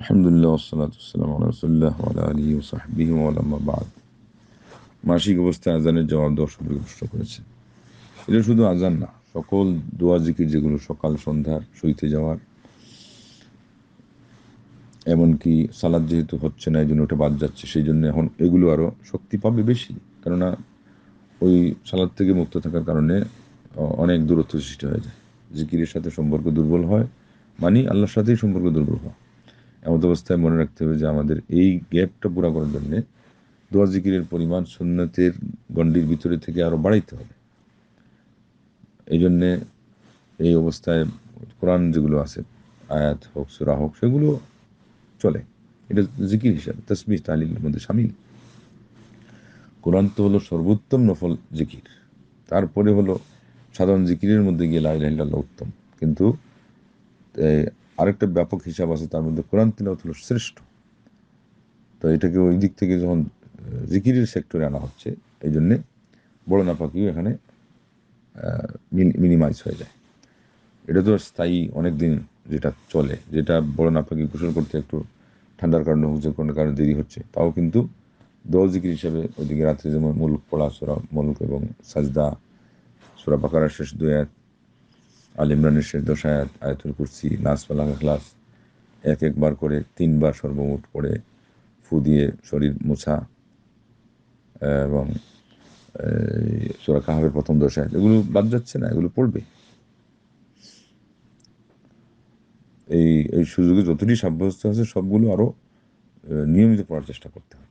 আলহামদুলিল্লাহ ওসালাত আসসালাম আলা ও সাহবিহি ওয়ালাম্মা মাসিক অবস্থায় আজানের জবাব দেওয়ার সুযোগ প্রশ্ন করেছে। এটা শুধু আজান না, সকল দোয়া জিকির যেগুলো সকাল সন্ধ্যার সইতে যাওয়ার, এমনকি সালাদ যেহেতু হচ্ছে না এই জন্য ওটা বাদ যাচ্ছে, সেই জন্য এখন এগুলো আরও শক্তি পাবে বেশি। কেননা ওই সালাদ থেকে মুক্ত থাকার কারণে অনেক দূরত্ব সৃষ্টি হয়ে যায়। জিকিরের সাথে সম্পর্ক দুর্বল হয় মানে আল্লাহর সাথেই সম্পর্ক দুর্বল হয়। এমত অবস্থায় মনে রাখতে হবে যে আমাদের এই গ্যাপটা পুরা করার জন্যে দোয়া জিকিরের পরিমাণ সুন্নতের গণ্ডির ভিতরে থেকে আরও বাড়াইতে হবে। এই জন্যে এই অবস্থায় কোরআন যেগুলো আছে, আয়াত হোক, সুরা হোক, সেগুলো চলে। এটা জিকির হিসাবে তসবি তালিমের মধ্যে সামিল। কোরআন তো হলো সর্বোত্তম নফল জিকির। তারপরে হলো সাধারণ জিকিরের মধ্যে গিয়ে লাইল্লাহ উত্তম। কিন্তু আরেকটা ব্যাপক হিসাব আছে, তার মধ্যে কোরআন তিলাওয়াত হলো শ্রেষ্ঠ। তো এটাকে ওই দিক থেকে যখন জিকিরের সেক্টরে আনা হচ্ছে, এই জন্যে বড় নাপাকিও এখানে মিনিমাইজ হয়ে যায়। এটা তো স্থায়ী অনেক দিন যেটা চলে, যেটা বড় নাপাকি গোসল করতে একটু ঠান্ডার কারণে যে কোনো কারণে দেরি হচ্ছে। তাও কিন্তু দল জিকির হিসাবে ওইদিকে রাত্রে যেমন মুলুক পড়া সোরা মুলুক এবং সাজদা, সোরা বাকারার শেষ দুই আয়াত আল ইমরানের শেষ দশ আয়াত আয়াতুল কুরসি নাস পালাহ ক্লাস এক একবার করে তিনবার সর্বমোট পড়ে, ফু দিয়ে শরীর মোছা এবং সোরা কাহাবের প্রথম দশ আয়াত এগুলো বাদ যাচ্ছে না, এগুলো পড়বে। এই এই সুযোগে যতটি সাব্যস্ত আছে, সবগুলো আরও নিয়মিত পড়ার চেষ্টা করতে হবে।